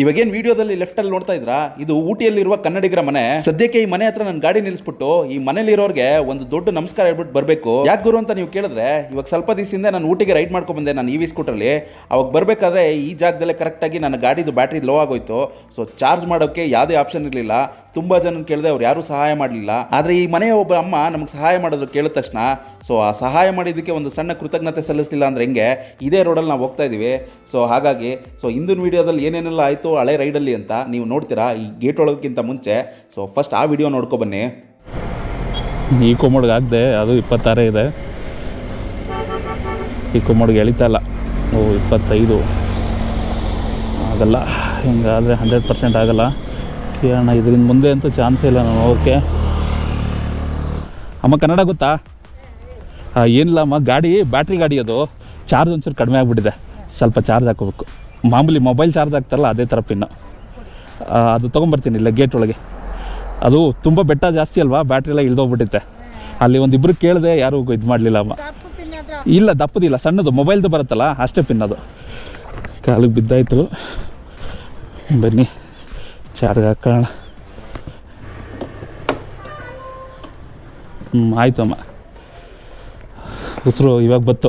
ಇವಾಗೇನ್ ವಿಡಿಯೋದಲ್ಲಿ ಲೆಫ್ಟ್ ಅಲ್ಲಿ ನೋಡ್ತಾ ಇದ್ರಾ? ಇದು ಊಟಿಯಲ್ಲಿರುವ ಕನ್ನಡಿಗರ ಮನೆ. ಸದ್ಯಕ್ಕೆ ಈ ಮನೆ ಹತ್ರ ನನ್ನ ಗಾಡಿ ನಿಲ್ಲಿಸ್ಬಿಟ್ಟು ಈ ಮನೇಲಿರೋರ್ಗೆ ಒಂದು ದೊಡ್ಡ ನಮಸ್ಕಾರ ಹೇಳ್ಬಿಟ್ಟು ಬರಬೇಕು. ಯಾಕೆ ಗುರು ಅಂತ ನೀವು ಕೇಳಿದ್ರೆ, ಇವಾಗ ಸ್ವಲ್ಪ ದಿವಸದಿಂದ ನಾನು ಊಟಿಗೆ ರೈಡ್ ಮಾಡ್ಕೊಂಡು ಬಂದೆ ನಾನು ಇ ವಿ ಸ್ಕೂಟರ್ಲಿ ಅವಾಗ ಬರಬೇಕಾದ್ರೆ ಈ ಜಾಗದಲ್ಲೇ ಕರೆಕ್ಟಾಗಿ ನನ್ನ ಗಾಡಿದು ಬ್ಯಾಟ್ರಿ ಲೋ ಆಗೋಯ್ತು. ಸೊ ಚಾರ್ಜ್ ಮಾಡೋಕ್ಕೆ ಯಾವುದೇ ಆಪ್ಷನ್ ಇರಲಿಲ್ಲ. ತುಂಬ ಜನ ಕೇಳಿದೆ ಅವ್ರು ಯಾರೂ ಸಹಾಯ ಮಾಡಲಿಲ್ಲ. ಆದರೆ ಈ ಮನೆಯ ಒಬ್ಬ ಅಮ್ಮ ನಮಗೆ ಸಹಾಯ ಮಾಡೋದು ಕೇಳಿದ ತಕ್ಷಣ ಸೊ ಆ ಸಹಾಯ ಮಾಡಿದ್ದಕ್ಕೆ ಒಂದು ಸಣ್ಣ ಕೃತಜ್ಞತೆ ಸಲ್ಲಿಸಲಿಲ್ಲ ಅಂದ್ರೆ ಹೆಂಗೆ? ಇದೇ ರೋಡಲ್ಲಿ ನಾವು ಹೋಗ್ತಾ ಇದ್ದೀವಿ ಸೊ ಹಾಗಾಗಿ ಸೊ ಇಂದಿನ ವಿಡಿಯೋದಲ್ಲಿ ಏನೇನೆಲ್ಲ ಆಯಿತು ಹಳೆ ರೈಡಲ್ಲಿ ಅಂತ ನೀವು ನೋಡ್ತೀರಾ ಈ ಗೇಟ್ ಒಳಗಕ್ಕಿಂತ ಮುಂಚೆ. ಸೊ ಫಸ್ಟ್ ಆ ವಿಡಿಯೋ ನೋಡ್ಕೊ ಬನ್ನಿ. ಈ ಕೊಮ್ಮಡ್ಗೆ ಆಗದೆ, ಅದು ಇಪ್ಪತ್ತಾರೇ ಇದೆ. ಈ ಕೊಮ್ಮಡ್ಗೆ ಎಳಿತಾ ಇಲ್ಲ. ಓ, ಇಪ್ಪತ್ತೈದು. ಆಗಲ್ಲ. ಹಿಂಗಾದರೆ ಹಂಡ್ರೆಡ್ ಪರ್ಸೆಂಟ್ ಆಗಲ್ಲ. ಕೇಳೋಣ ಇದರಿಂದ ಮುಂದೆ ಅಂತೂ ಚಾನ್ಸೇ ಇಲ್ಲ ನಾನು ಓಕೆ ಅಮ್ಮ, ಕನ್ನಡ ಗೊತ್ತಾ? ಏನಿಲ್ಲ ಅಮ್ಮ, ಗಾಡಿ, ಬ್ಯಾಟ್ರಿ ಗಾಡಿ ಅದು. ಚಾರ್ಜ್ ಒಂಚೂರು ಕಡಿಮೆ ಆಗಿಬಿಟ್ಟಿದೆ. ಸ್ವಲ್ಪ ಚಾರ್ಜ್ ಹಾಕೋಬೇಕು ಮಾಮೂಲಿ ಮೊಬೈಲ್ ಚಾರ್ಜ್ ಆಗ್ತಾರಲ್ಲ ಅದೇ ಥರ ಪಿನ್ನು. ಅದು ತೊಗೊಂಬರ್ತೀನಿ ಇಲ್ಲ ಗೇಟ್ ಒಳಗೆ. ಅದು ತುಂಬ ಬೆಟ್ಟ ಜಾಸ್ತಿ ಅಲ್ವಾ ಬ್ಯಾಟ್ರಿ ಎಲ್ಲ ಇಳ್ದೋಗ್ಬಿಟ್ಟಿತ್ತೆ. ಅಲ್ಲಿ ಒಂದು ಇಬ್ಬರು ಕೇಳಿದೆ ಯಾರೂ ಇದು ಮಾಡಲಿಲ್ಲ ಅಮ್ಮ ಇಲ್ಲ ದಪ್ಪದಿಲ್ಲ ಸಣ್ಣದು ಮೊಬೈಲ್ದು ಬರುತ್ತಲ್ಲ ಅಷ್ಟೇ ಪಿನ್ ಅದು. ಕಾಲಿಗೆ ಬಿದ್ದಾಯಿತು. ಬನ್ನಿ ಚಾರ್ಜ್ ಹಾಕೋಣ. ಹ್ಞೂ ಆಯಿತು ಅಮ್ಮ. ಉಸಿರು ಇವಾಗ ಬತ್ತು.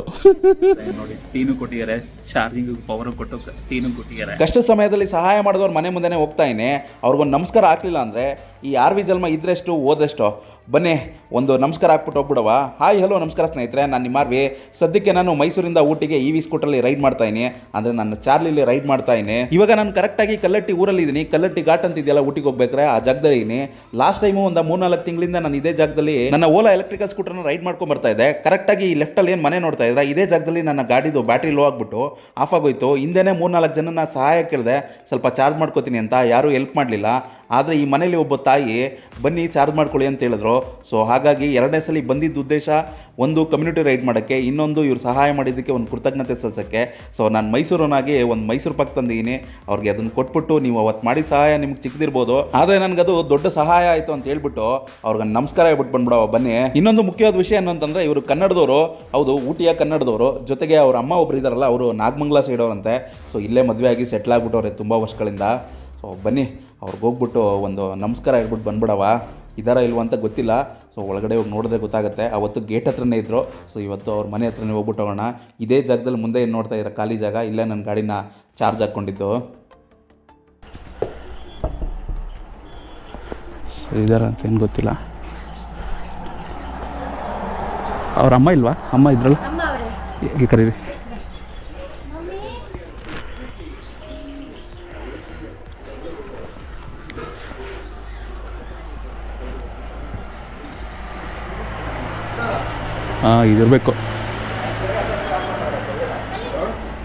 ನೋಡಿ ಟೀನು ಕೊಟ್ಟಿದ್ದಾರೆ ಚಾರ್ಜಿಂಗ್ ಪವರ್ ಕೊಟ್ಟು ಟೀನು ಕೊಟ್ಟಿದ್ದಾರೆ. ಕಷ್ಟ ಸಮಯದಲ್ಲಿ ಸಹಾಯ ಮಾಡಿದವ್ರ ಮನೆ ಮುಂದೆನೇ ಹೋಗ್ತಾ ಇದ್ದೀನಿ. ಅವ್ರಿಗೊಂದು ನಮಸ್ಕಾರ ಹಾಕ್ಲಿಲ್ಲ ಅಂದರೆ ಈ ಆರ್ ವಿ ಜನ್ಮ ಇದ್ರೆಷ್ಟು ಓದೆಷ್ಟು ಬನ್ನಿ, ಒಂದು ನಮಸ್ಕಾರ ಹಾಕ್ಬಿಟ್ಟು ಹೋಗ್ಬಿಡವ ಹಾಯ್ ಹಲೋ ನಮಸ್ಕಾರ ಸ್ನೇಹಿತರೆ, ನಾನು ನಿಮ್ಮ ಆರ್ವಿ. ಸದ್ಯಕ್ಕೆ ನಾನು ಮೈಸೂರಿಂದ ಊಟಿಗೆ ಇ ವಿ ಸ್ಕೂಟರ್ಲಿ ರೈಡ್ ಮಾಡ್ತಾ ಇದ್ದೀನಿ. ಅಂದರೆ ನನ್ನ ಚಾರ್ಲಿಲಿ ರೈಡ್ ಮಾಡ್ತಾ ಇದ್ದೀನಿ. ಇವಾಗ ನಾನು ಕರೆಕ್ಟಾಗಿ ಕಲ್ಲಟ್ಟಿ ಊರಲ್ಲಿ ಇದ್ದೀನಿ. ಕಲ್ಲಟ್ಟಿ ಘಾಟ್ ಅಂತ ಇದೆಯಲ್ಲ ಊಟಿಗೆ ಹೋಗ್ಬೇಕಾರೆ ಆ ಜಾಗದಲ್ಲಿ ಇದ್ದೀನಿ. ಲಾಸ್ಟ್ ಟೈಮು ಒಂದು ಮೂರ್ನಾಲ್ಕು ತಿಂಗಳಿಂದ ನಾನು ಇದೇ ಜಾಗದಲ್ಲಿ ನನ್ನ ಓಲಾ ಎಲೆಕ್ಟ್ರಿಕಲ್ ಸ್ಕೂಟರ್ನ ರೈಡ್ ಮಾಡ್ಕೊಂಡು ಬರ್ತಾ ಇದೆ ಕರೆಕ್ಟಾಗಿ ಈ ಲೆಫ್ಟಲ್ಲಿ ಏನು ಮನೆ ನೋಡ್ತಾ ಇದ್ರೆ ಇದೇ ಜಾಗದಲ್ಲಿ ನನ್ನ ಗಾಡಿದು ಬ್ಯಾಟ್ರಿ ಲೋ ಆಗ್ಬಿಟ್ಟು ಆಫ್ ಆಗೋಯ್ತು. ಹಿಂದೆನೇ ಮೂರ್ನಾಲ್ಕು ಜನನ ಸಹಾಯ ಕೇಳಿದೆ, ಸ್ವಲ್ಪ ಚಾರ್ಜ್ ಮಾಡ್ಕೋತೀನಿ ಅಂತ. ಯಾರೂ ಹೆಲ್ಪ್ ಮಾಡಲಿಲ್ಲ. ಆದರೆ ಈ ಮನೆಯಲ್ಲಿ ಒಬ್ಬ ತಾಯಿ, ಬನ್ನಿ ಚಾರ್ಜ್ ಮಾಡ್ಕೊಳ್ಳಿ ಅಂತ ಹೇಳಿದ್ರು. ಸೊ ಹಾಗಾಗಿ ಎರಡನೇ ಸಲ ಬಂದಿದ್ದ ಉದ್ದೇಶ ಒಂದು ಕಮ್ಯುನಿಟಿ ರೈಡ್ ಮಾಡೋಕ್ಕೆ, ಇನ್ನೊಂದು ಇವ್ರು ಸಹಾಯ ಮಾಡಿದ್ದಕ್ಕೆ ಒಂದು ಕೃತಜ್ಞತೆ ಸಲ್ಲಿಸೋಕ್ಕೆ. ಸೊ ನಾನು ಮೈಸೂರನಾಗಿ ಒಂದು ಮೈಸೂರು ಪಕ್ಕ ತಂದಿದ್ದೀನಿ. ಅವ್ರಿಗೆ ಅದನ್ನು ಕೊಟ್ಬಿಟ್ಟು ನೀವು ಅವತ್ತು ಮಾಡಿದ ಸಹಾಯ ನಿಮ್ಗೆ ಚಿಕ್ಕದಿರ್ಬೋದು ಆದರೆ ನನಗದು ದೊಡ್ಡ ಸಹಾಯ ಆಯಿತು ಅಂತ ಹೇಳ್ಬಿಟ್ಟು ಅವ್ರಿಗೆ ನಮಸ್ಕಾರ ಹೇಳ್ಬಿಟ್ಟು ಬಂದ್ಬಿಡವ ಬನ್ನಿ. ಇನ್ನೊಂದು ಮುಖ್ಯವಾದ ವಿಷಯ ಏನು ಅಂತಂದರೆ ಇವರು ಕನ್ನಡದವರು. ಹೌದು, ಊಟಿಯ ಕನ್ನಡದವರು. ಜೊತೆಗೆ ಅವ್ರ ಅಮ್ಮ ಒಬ್ರು ಇದ್ದಾರಲ್ಲ ಅವರು ನಾಗಮಂಗ್ಲ ಸೈಡ್ ಅವರಂತೆ. ಸೊ ಇಲ್ಲೇ ಮದುವೆ ಆಗಿ ಸೆಟ್ಲ್ ಆಗ್ಬಿಟ್ಟವ್ರೆ ತುಂಬ ವರ್ಷಗಳಿಂದ. ಸೊ ಬನ್ನಿ. ಅವ್ರಿಗೆ ಹೋಗ್ಬಿಟ್ಟು ಒಂದು ನಮಸ್ಕಾರ ಹೇಳ್ಬಿಟ್ಟು ಬಂದ್ಬಿಡವ ಇದಾರ ಇಲ್ವ ಅಂತ ಗೊತ್ತಿಲ್ಲ. ಸೊ ಒಳಗಡೆ ಹೋಗಿ ನೋಡಿದ್ರೆ ಗೊತ್ತಾಗುತ್ತೆ. ಅವತ್ತು ಗೇಟ್ ಹತ್ರನೇ ಇದ್ದರು ಸೊ ಇವತ್ತು ಅವ್ರ ಮನೆ ಹತ್ರನೇ ಹೋಗ್ಬಿಟ್ಟು ಹೋಗೋಣ. ಇದೇ ಜಾಗದಲ್ಲಿ ಮುಂದೆ ಏನು ನೋಡ್ತಾ ಇರೋ ಖಾಲಿ ಜಾಗ? ಇಲ್ಲೇ ನನ್ನ ಗಾಡಿನ ಚಾರ್ಜ್ ಹಾಕ್ಕೊಂಡಿದ್ದು ಸೊ ಇದಾರ ಅಂತ ಏನು ಗೊತ್ತಿಲ್ಲ. ಅವ್ರ ಅಮ್ಮ ಇಲ್ವಾ? ಅಮ್ಮ ಇದ್ರಲ್ಲ? ಈ ಕರೀರಿ. ಹಾಂ ಇದಿರಬೇಕು.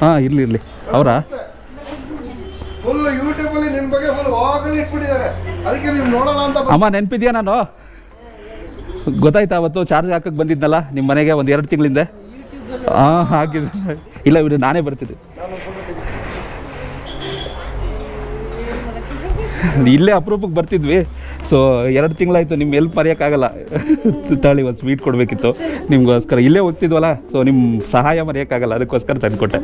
ಹಾಂ ಇರಲಿ ಇರಲಿ. ಅವರಾ? ಅಮ್ಮ ನೆನಪಿದ್ಯಾ ನಾನು? ಗೊತ್ತಾಯ್ತಾ ಅವತ್ತು? ಚಾರ್ಜ್ ಹಾಕಕ್ಕೆ ಬಂದಿದ್ನಲ್ಲ ನಿಮ್ಮ ಮನೆಗೆ ಒಂದು ಎರಡು ತಿಂಗಳಿಂದ? ಹಾಂ ಹಾಕಿದ್ರು ಇಲ್ಲ ಇವರು ನಾನೇ ಬರ್ತಿದ್ದೆ. ಇಲ್ಲೇ ಅಪರೂಪಕ್ಕೆ ಬರ್ತಿದ್ವಿ. ಸೊ ಎರಡು ತಿಂಗಳಾಯ್ತು ನಿಮ್ಮ ಎಲ್ಲಿ ಮರೆಯೋಕ್ಕಾಗಲ್ಲ ತಾಳಿ ಒಂದು ಸ್ವೀಟ್ ಕೊಡಬೇಕಿತ್ತು. ನಿಮಗೋಸ್ಕರ ಇಲ್ಲೇ ಹೋಗ್ತಿದ್ವಲ್ಲ ಸೊ ನಿಮ್ಮ ಸಹಾಯ ಮರೆಯೋಕ್ಕಾಗಲ್ಲ, ಅದಕ್ಕೋಸ್ಕರ ತಂದುಕೊಟ್ಟೆ.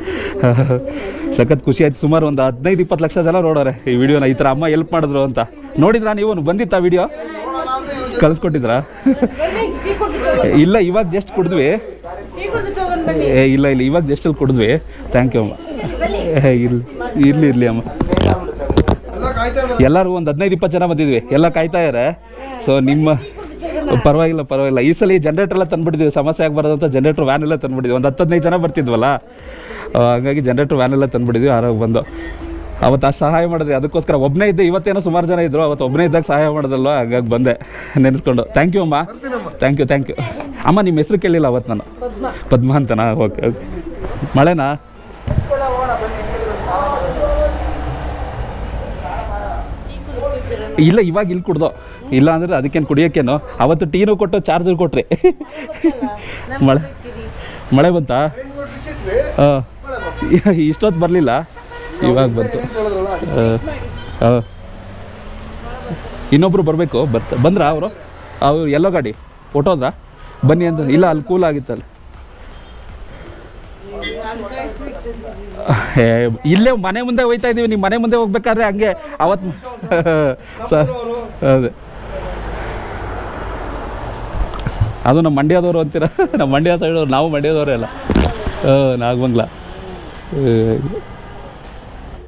ಸಖತ್ ಖುಷಿ ಆಯ್ತು. ಸುಮಾರು ಒಂದು ಹದಿನೈದು, ಇಪ್ಪತ್ತು ಲಕ್ಷ ಜನ ನೋಡೋರೆ ಈ ವಿಡಿಯೋನ. ಈ ಥರ ಅಮ್ಮ ಎಲ್ಪ್ ಮಾಡಿದ್ರು ಅಂತ. ನೋಡಿದ್ರಾ ನೀವು? ಬಂದಿತ್ತಾ ವಿಡಿಯೋ? ಕಳಿಸ್ಕೊಟ್ಟಿದ್ರಾ? ಇಲ್ಲ, ಇವಾಗ ಜಸ್ಟ್ ಕುಡಿದ್ವಿ. ಏ, ಇಲ್ಲ ಇಲ್ಲ, ಇವಾಗ ಜಸ್ಟಲ್ಲಿ ಕುಡಿದ್ವಿ. ಥ್ಯಾಂಕ್ ಯು ಅಮ್ಮ. ಇರ್ಲಿ ಇರಲಿ ಇರಲಿ, ಅಮ್ಮ. ಎಲ್ಲರೂ ಒಂದು ಹದಿನೈದು ಇಪ್ಪತ್ತು ಜನ ಬಂದಿದ್ವಿ. ಎಲ್ಲ ಕಾಯ್ತಾ ಇದ್ದಾರೆ ಸೊ ನಿಮ್ಮ ಪರವಾಗಿಲ್ಲ ಪರವಾಗಿಲ್ಲ. ಈ ಸಲ ಜನರೇಟರ್ ಎಲ್ಲ ತಂದ್ಬಿಟ್ಟಿದ್ವಿ. ಸಮಸ್ಯೆ ಆಗಬಾರ್ದು ಅಂತ ಜನ್ರೇಟರ್ ವ್ಯಾನ್ ಎಲ್ಲ ತಂದ್ಬಿಟ್ಟಿದ್ವಿ. ಒಂದು ಹತ್ತು ಹದಿನೈದು ಜನ ಬರ್ತಿದ್ವಲ್ಲ? ಆ, ಹಾಗಾಗಿ ಜನ್ರೇಟರ್ ವ್ಯಾನ್ ಎಲ್ಲ ತಂದ್ಬಿಟ್ಟಿದ್ವಿ ಆರಾಗ ಬಂದು. ಅವತ್ತು ಅಷ್ಟು ಸಹಾಯ ಮಾಡಿದೆ ಅದಕ್ಕೋಸ್ಕರ ಒಬ್ಬನೇ ಇದ್ದೆ. ಇವತ್ತೇನೋ ಸುಮಾರು ಜನ ಇದ್ದರು ಅವತ್ತು ಒಬ್ಬನೇ ಇದ್ದಾಗ ಸಹಾಯ ಮಾಡಿದಲ್ವ ಹಾಗಾಗಿ ಬಂದೆ. ನೆನೆಸ್ಕೊಂಡು. ಥ್ಯಾಂಕ್ ಯು ಅಮ್ಮ. ಥ್ಯಾಂಕ್ ಯು ಥ್ಯಾಂಕ್ ಯು ಅಮ್ಮ ನಿಮ್ಮ ಹೆಸರು ಕೇಳಿಲ್ಲ ಅವತ್ತು ನಾನು. ಪದ್ಮ. ಅಂತನಾ? ಓಕೆ ಓಕೆ ಮಳೆನಾ? ಇಲ್ಲ ಇವಾಗ ಇಲ್ಲಿ ಕುಡ್ದು. ಇಲ್ಲ ಅಂದ್ರೆ ಅದಕ್ಕೇನು ಕುಡಿಯೋಕ್ಕೇನು ಅವತ್ತು ಟೀನು ಕೊಟ್ಟು ಚಾರ್ಜರ್ ಕೊಟ್ರಿ. ಮಳೆ ಮಳೆ ಬಂತಾ? ಹಾಂ ಇಷ್ಟೊತ್ತು ಬರಲಿಲ್ಲ. ಇವಾಗ ಬಂತು. ಹಾಂ ಇನ್ನೊಬ್ರು ಬರಬೇಕು ಬರ್ತಾ ಬಂದ್ರಾ ಅವರು? ಅವ್ರು ಎಲ್ಲೋ ಗಾಡಿ? ಹೊಟ್ಟೋದ್ರಾ ಬನ್ನಿ ಅಂತ ಇಲ್ಲ ಅಲ್ಲಿ ಕೂಲ್ ಆಗಿತ್ತಲ್ಲ. ಇಲ್ಲೇ ಮನೆ ಮುಂದೆ ಹೋಯ್ತಾ ಇದೀವಿ. ನೀವು ಮನೆ ಮುಂದೆ ಹೋಗ್ಬೇಕಾದ್ರೆ ಹಂಗೆ ಅವತ್ತು ಸರ್ ಅದೇ. ಅದು ನಮ್ಮ ಮಂಡ್ಯದವರು ಅಂತೀರ? ನಮ್ಮ ಮಂಡ್ಯ ಸೈಡವ್ರು ನಾವು ಮಂಡ್ಯದವರೇ ಅಲ್ಲ. ನಾಗಮಂಗ್ಲ.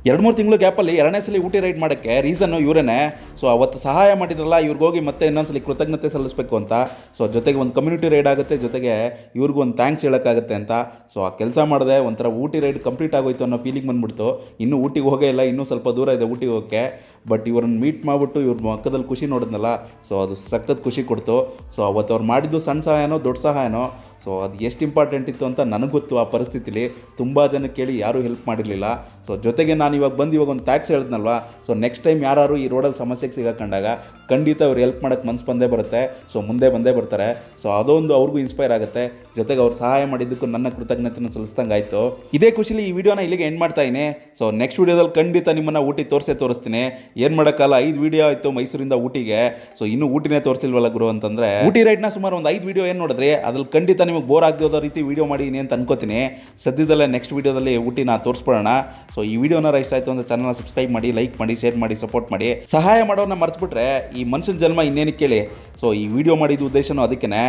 ಎರಡು ಮೂರು ತಿಂಗಳು ಗ್ಯಾಪಲ್ಲಿ ಎರಡನೇ ಸಲ ಊಟಿ ರೈಡ್ ಮಾಡೋಕ್ಕೆ ರೀಸನ್ನು ಇವರೇನೆ. ಸೊ ಅವತ್ತು ಸಹಾಯ ಮಾಡಿದ್ರಲ್ಲ, ಇವ್ರಿಗೆ ಹೋಗಿ ಮತ್ತೆ ಇನ್ನೊಂದ್ಸಲಿ ಕೃತಜ್ಞತೆ ಸಲ್ಲಿಸಬೇಕು ಅಂತ. ಸೊ ಜೊತೆಗೆ ಒಂದು ಕಮ್ಯುನಿಟಿ ರೈಡ್ ಆಗುತ್ತೆ, ಜೊತೆಗೆ ಇವ್ರಿಗೂ ಒಂದು ಥ್ಯಾಂಕ್ಸ್ ಹೇಳೋಕ್ಕಾಗುತ್ತೆ ಅಂತ. ಸೊ ಆ ಕೆಲಸ ಮಾಡಿದೆ ಒಂಥರ ಊಟಿ ರೈಡ್ ಕಂಪ್ಲೀಟ್ ಆಗೋಯ್ತು ಅನ್ನೋ ಫೀಲಿಂಗ್ ಬಂದ್ಬಿಡ್ತು. ಇನ್ನೂ ಊಟಿಗೆ ಹೋಗೇ ಇಲ್ಲ, ಇನ್ನೂ ಸ್ವಲ್ಪ ದೂರ ಇದೆ ಊಟಿಗೆ ಹೋಗೋಕ್ಕೆ. ಬಟ್ ಇವ್ರನ್ನ ಮೀಟ್ ಮಾಡಿಬಿಟ್ಟು ಇವ್ರ ಮಕ್ಕದಲ್ಲಿ ಖುಷಿ ನೋಡಿದ್ನಲ್ಲ ಸೊ ಅದು ಸಖತ್ ಖುಷಿ ಕೊಡ್ತು. ಸೊ ಅವತ್ತು ಅವ್ರು ಮಾಡಿದ್ದು ಸಣ್ಣ ಸಹಾಯನೋ ದೊಡ್ಡ ಸಹಾಯನೋ ಸೊ ಅದು ಎಷ್ಟು ಇಂಪಾರ್ಟೆಂಟ್ ಇತ್ತು ಅಂತ ನನಗೆ ಗೊತ್ತು ಆ ಪರಿಸ್ಥಿತಿಲಿ. ತುಂಬ ಜನ ಕೇಳಿ ಯಾರೂ ಹೆಲ್ಪ್ ಮಾಡಿರಲಿಲ್ಲ. ಸೊ ಜೊತೆಗೆ ನಾನು ಇವಾಗ ಬಂದು ಇವಾಗ ಒಂದು ಟ್ಯಾಕ್ಸ್ ಹೇಳಿದ್ನಲ್ವ? ಸೊ ನೆಕ್ಸ್ಟ್ ಟೈಮ್ ಯಾರು ಈ ರೋಡಲ್ಲಿ ಸಮಸ್ಯೆಗೆ ಸಿಗಾಕೊಂಡಾಗ ಖಂಡಿತ ಅವ್ರು ಹೆಲ್ಪ್ ಮಾಡೋಕ್ಕೆ ಮನ್ಸು ಬಂದೇ ಬರುತ್ತೆ. ಸೊ ಮುಂದೆ ಬಂದೇ ಬರ್ತಾರೆ. ಸೊ ಅದೊಂದು ಅವ್ರಿಗೂ ಇನ್ಸ್ಪೈರ್ ಆಗುತ್ತೆ. ಜೊತೆಗೆ ಅವ್ರು ಸಹಾಯ ಮಾಡಿದ್ದಕ್ಕೂ ನನ್ನ ಕೃತಜ್ಞತೆಯನ್ನು ಸಲ್ಲಿಸ್ದಂಗೆ ಆಯಿತು. ಇದೇ ಖುಷಿಲಿ ಈ ವಿಡಿಯೋನ ಇಲ್ಲಿಗೆ ಎಂಡ್ ಮಾಡ್ತಾ ಇದ್ದೀನಿ ಸೊ ನೆಕ್ಸ್ಟ್ ವಿಡಿಯೋದಲ್ಲಿ ಖಂಡಿತ ನಿಮ್ಮನ್ನು ಊಟಿ ತೋರಿಸೇ ತೋರಿಸ್ತೀನಿ. ಏನು ಮಾಡೋಕ್ಕಲ್ಲ ಐದು ವಿಡಿಯೋ ಆಯಿತು ಮೈಸೂರಿಂದ ಊಟಿಗೆ. ಸೊ ಇನ್ನೂ ಊಟಿನೇ ತೋರಿಸಿಲ್ವಲ್ಲ ಗುರು ಅಂತಂದರೆ ಊಟಿ ರೈಟ್ನ ಸುಮಾರು ಒಂದು ಐದು ವಿಡಿಯೋ ಏನು ನೋಡಿದ್ರಿ? ಅದ್ರಲ್ಲಿ ಖಂಡಿತ ನಿಮಗೆ ಬೋರ್ ಆಗದೋ ರೀತಿ ವೀಡಿಯೋ ಮಾಡಿದ್ದೀನಿ ಅಂತ ಅನ್ಕೋತೀನಿ ಸದ್ಯದಲ್ಲೇ ನೆಕ್ಸ್ಟ್ ವಿಡಿಯೋದಲ್ಲಿ ಊಟಿನ ತೋರಿಸ್ಬಿಡೋಣ. ಸೊ ಈ ವಿಡಿಯೋನಾರ ಇಷ್ಟ ಆಯಿತು ಅಂದರೆ ಚಾನಲ್ನ ಸಬ್ಸ್ಕ್ರೈಬ್ ಮಾಡಿ ಲೈಕ್ ಮಾಡಿ ಶೇರ್ ಮಾಡಿ ಸಪೋರ್ಟ್ ಮಾಡಿ. ಸಹಾಯ ಮಾಡೋನ್ನ ಮರ್ತುಬಿಟ್ರೆ ಈ ಮನುಷ್ಯನ ಜನ್ಮ ಇನ್ನೇನಕ್ಕೆ ಕೇಳಿ? ಸೊ ಈ ವಿಡಿಯೋ ಮಾಡಿದ ಉದ್ದೇಶನೂ ಅದಕ್ಕೇ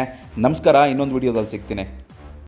ನಮಸ್ಕಾರ, ಇನ್ನೊಂದು ವಿಡಿಯೋದಲ್ಲಿ ಸಿಗ್ತೀನಿ.